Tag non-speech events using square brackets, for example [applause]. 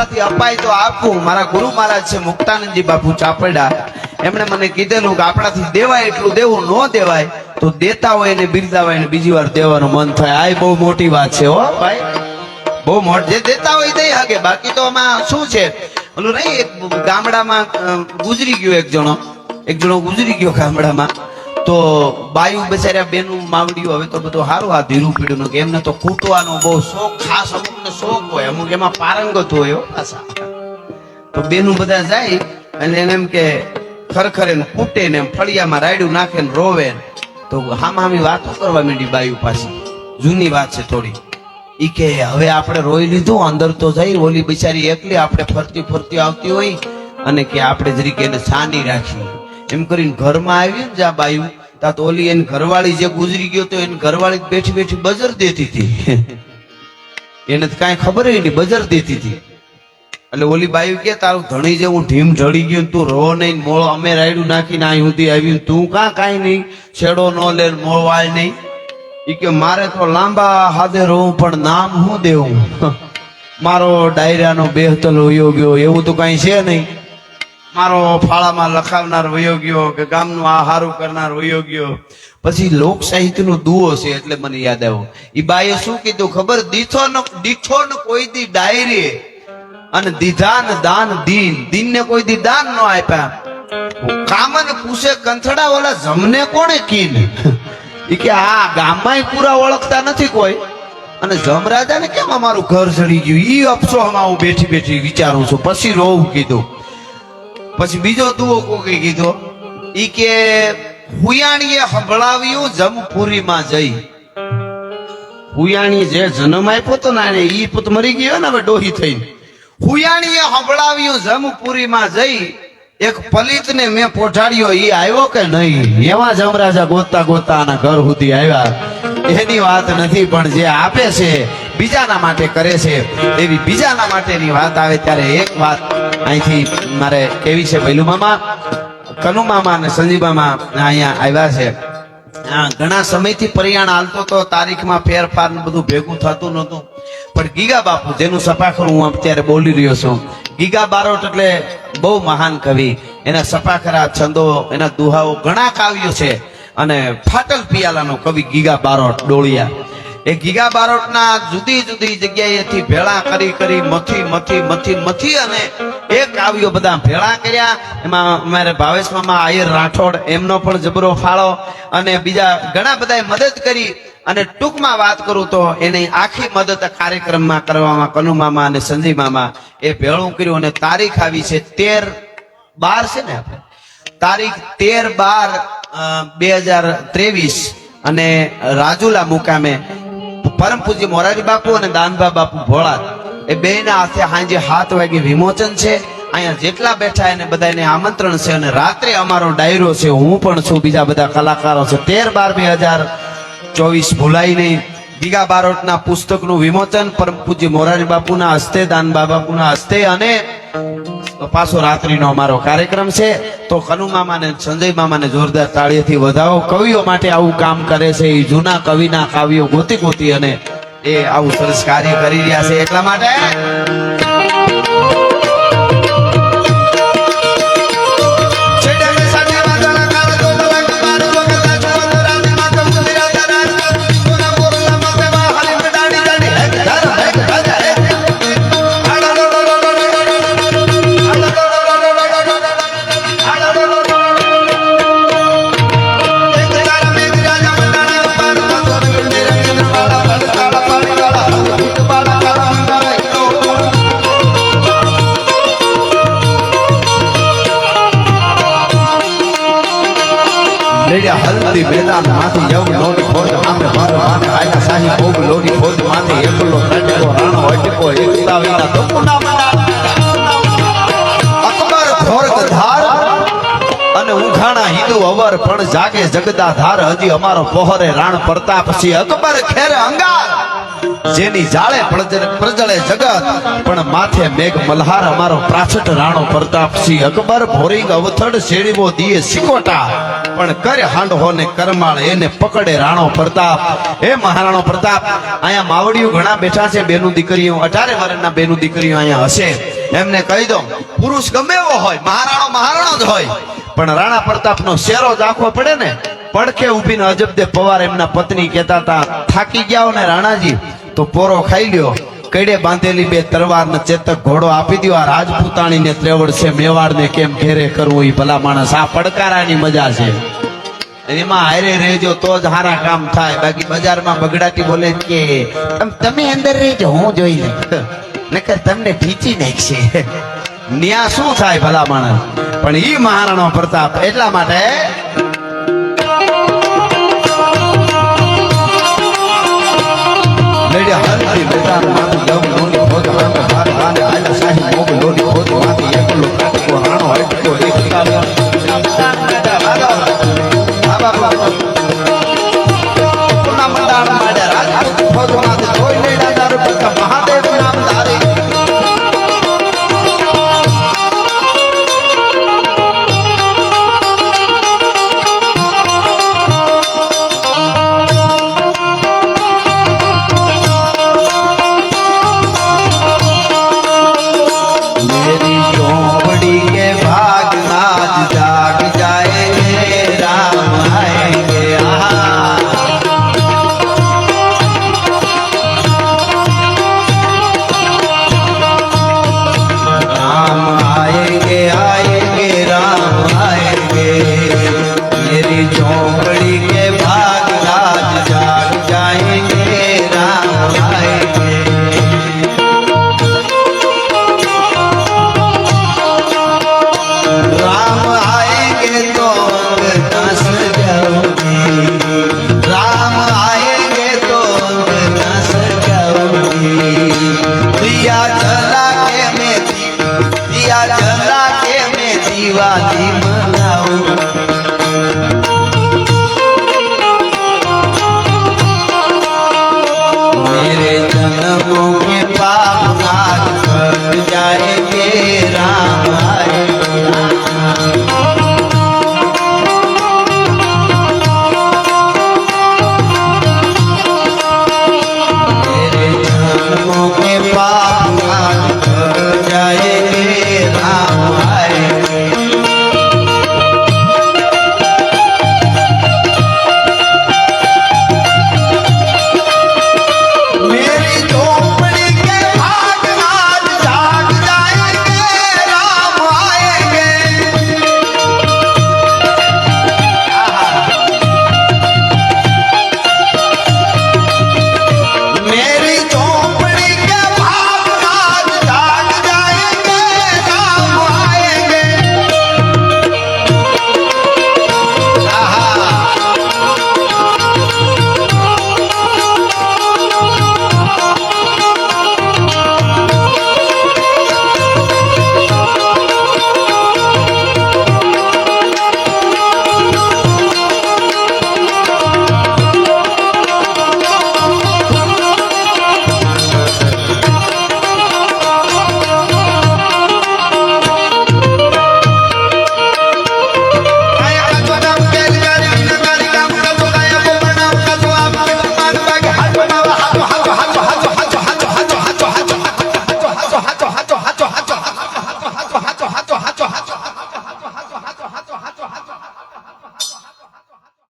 આપણાથી અપાય તો આપવું મારા ગુરુ મહારાજ છે, મુક્તાનંદજી બાપુ ચાપડા. એમણે મને કીધેલું કે આપણાથી દેવાય એટલું દેવું ન દેવાય, તો દેતા હોય ને બિરદાવાય ને બીજી વાર દેવાનું મન થાય. આ બહુ મોટી વાત છે, હો ભાઈ. બહુ મોટ જે દેતા હોય દઈ હકે બાકી તો આમાં શું છે? ઓલું નહીં, એક ગામડામાં ગુજરી ગયો એક જણો. એક જણો ગુજરી ગયો ગામડામાં. તો બાયુ બચાર્યા બેનું માવડિયું, હવે તો બધું સારું આ ધીરું પીડ્યું કે એમને તો ખૂટવાનો બહુ શોખ, ખાસ અમુકને શોખ હોય. અમુક એમાં પારંગત હોય તો બેનું બધા જાય અને એને એમ કે ખરખરે ને કૂટે ને ફળિયામાં રાયડું નાખે ને રોવે. તો હામામી વાતો કરવા માંડી બાયુ પાસે જૂની વાત છે થોડી. ઈ કે હવે આપણે રોઈ લીધું, અંદર તો જઈ ઓલી બિચારી એકલી આપણે ફરતી ફરતી આવતી હોય અને કે આપણે જરીક એને છાની રાખી. એમ કરીને ઘરમાં આવી ને જા બાયું ત્યાં તો ઓલી એની ઘરવાળી જે ગુજરી ગયો તો એની ઘરવાળી બેઠી બેઠી બજર દેતી હતી. એને તો કાંઈ ખબર નહીં, બજર દેતી હતી. એટલે ઓલી બાઈ કે, તારું ધણી જે હું ઢીમ ઢળી ગયું તું રો નહીં મોળો અમે રાયડું નાખીને અહીં સુધી આવ્યું તું કાં કાંઈ નહીં, છેડો ન લે મોળવાય નહીં. એ કે, મારે તો લાંબા હાથે રહું પણ નામ હું દેવું? [laughs] મારો ડાયરાનો બેહતલ હોયો ગયો, એવું તો કાંઈ છે નહીં. મારો ફાળામાં લખાવનાર વયો ગયો કે ગામનું આ હારું કરનાર વયો ગયો પછી લોક સાહિત્યનો દુઓ છે એટલે મને યાદ આવ્યો. ઈ બાએ શું કીધું ખબર? દીઠો ન દીઠો ન કોઈ દી ડાયરી અને દીધા ને દાન દીન. દીનને કોઈ દી દાન ન આપ્યા. કામન પૂછે કંથડા ઓલા જમને કોણે કીન? ઈ કે, આ ગામમાં પૂરા ઓળખતા નથી કોઈ. અને જમરાજાને કેમ અમારું ઘર ચડી ગયું? ઈ અફસોસમાં હું બેઠી બેઠી વિચારું છું. પછી રોવું કીધું પછી બીજો દુઓ કોકે કીધો, ઈ કે હુયાણીએ સંભળાવ્યું જમપુરીમાં જઈ. હુયાણી જે જન્મ આપ્યો તો ને ઈ પુત મરી ગયો ને હવે ડોહી થઈને. હુયાણીએ સંભળાવ્યું જમપુરીમાં જઈ, એક પલિત ને મેં પોઠાડ્યો એ આવ્યો કે નહીં? એવા જમરાજા ગોતતા ગોતતા આના ઘર સુધી આવ્યા. એની વાત નથી, પણ જે આપે છે બીજાના માટે કરે છે, એવી બીજાના માટેની વાત આવે ત્યારે એક વાત અહીંથી મારે કેવી છે, ભૈલું મામા. કનુ મામા અને સંજીવ મામા અહીંયા આવ્યા છે. ઘણા સમયથી પરિયાણ હાલતો તો તારીખમાં ફેરફાર બધું ભેગું થતું નહોતું. પણ ગીગા બાપુ, જેનું સપાખર હું અત્યારે બોલી રહ્યો છું, ગીગા બારોટ એટલે બહુ મહાન કવિ. એના સપાખરા, છંદો, એના દુહાઓ ઘણા કાવ્યો છે. અને ફાટલ પિયાલાનો કવિ ગીગા બારોટ, ડોળિયા. એ ગીગા બારોટના જુદી જુદી જગ્યાએથી ભેળા કરી કરી મથી મથી મથી મથી અને એ કાવ્યો બધા ભેળા કર્યા. એમાં અમારે ભાવેશ મામા, આયર રાઠોડ, એમનો પણ જબરો ફાળો અને બીજા ઘણા બધાએ મદદ કરી. અને ટૂંકમાં વાત કરું તો એની આખી મદદ કાર્યક્રમમાં કરવામાં કનુ મામા અને સંજય મામા એ ભેળું કર્યું અને તારીખ આવી છે તેર બાર છે ને આપણે? તારીખ તેર બાર બે હજાર ત્રેવીસ અને રાજુલા મુકામે પરમ પૂજ્ય મોરારી બાપુ અને દાનબા બાપુ ભોળા એ બે ના હાથે સાંજે હાથ વાગે વિમોચન છે. અહીંયા જેટલા બેઠા એને બધાને આમંત્રણ છે અને રાત્રે અમારો ડાયરો છે. હું પણ છું બીજા બધા કલાકારો છે. તેર બાર બે હજાર ચોવીસ ભૂલાઈ નહીં. ગીગા બારોટના પુસ્તકનું વિમોચન પરમ પૂજ્ય મોરારી બાપુના હસ્તે દાનબા બાપુના હસ્તે અને પાછો રાત્રિનો અમારો કાર્યક્રમ છે. તો કનુ મામાને, સંજય મામાને જોરદાર તાળીથી વધાવો. કવિઓ માટે આવું કામ કરે છે. એ જૂના કવિના કાવ્યો ગોતી ગોતી અને એ આવું સરસ કાર્ય કરી રહ્યા છે એટલા માટે. લેડ્યા મેદાનમાંથી જવું લોટી ખોદ આમે મારો આને આયા સાહી ભોગ લોટી ખોદ માથે એકલો રટકો રાણો, અટકો, એકતા વિના તો કુના મના અકબર ખોરક ધાર અને ઉઘાણા હિન્દુ અવર પણ જાગે જગદા ધાર હજી અમારો પહોરે રાણ પ્રતાપ પછી અકબર ખેર અંગાર. જેની જાળે પ્રજળે જગત, પણ માથે મેઘ મલ્હાર અમારો પ્રાચટ રાણો પ્રતાપસિંહ અકબર, ભોરિંગ અવથડ શેરીવો દીએ સિકોટા પણ કર હાંડો ને કરમાળ, એને પકડે રાણો પ્રતાપ. એ મહારાણો પ્રતાપ, અહીંયા માવડીઓ ઘણા બેઠા છે, બેનું દીકરીઓ, અઢારે વર્ષના બેનું દીકરીઓ અહીંયા હશે. એમને કહી દો પુરુષ ગમે એવો હોય, મહારાણો મહારાણો જ હોય. પણ રાણા પ્રતાપનો શેરો જ આખો પડે ને. પડખે ઉભીને અજબદે પવાર એમના પત્ની કહેતા હતા, થાકી ગયા ને રાણાજી? તો પોરો ખાઈ લ્યો. કડે બાંધેલી બે તરવાર ને ચેતક ઘોડો આપી દ્યો, આ રાજપૂતાણી ને ત્રેવડ છે મેવાડ ને કેમ ઘેરે કરવું? એ ભલા માણસ, આ પડકારાની મજા છે. એમાં હારે રહેજો, તો જ હારા કામ થાય. બાકી બજારમાં બગડાટી બોલે કે, "તમ- અંદર રહેજો, હું જોઈ લઈશ [laughs] નકર તમને ભીચી નાખશે. [laughs] ન્યા શું થાય ભલા માણસ? પણ ઈ મહારાણો પ્રતાપ એટલા માટે મેળે હલતી બેટા નામ દમ નોની ખોદ મામ ભાર માને આલા સાહી મોગ નોની ખોદ માતી એકલો नमो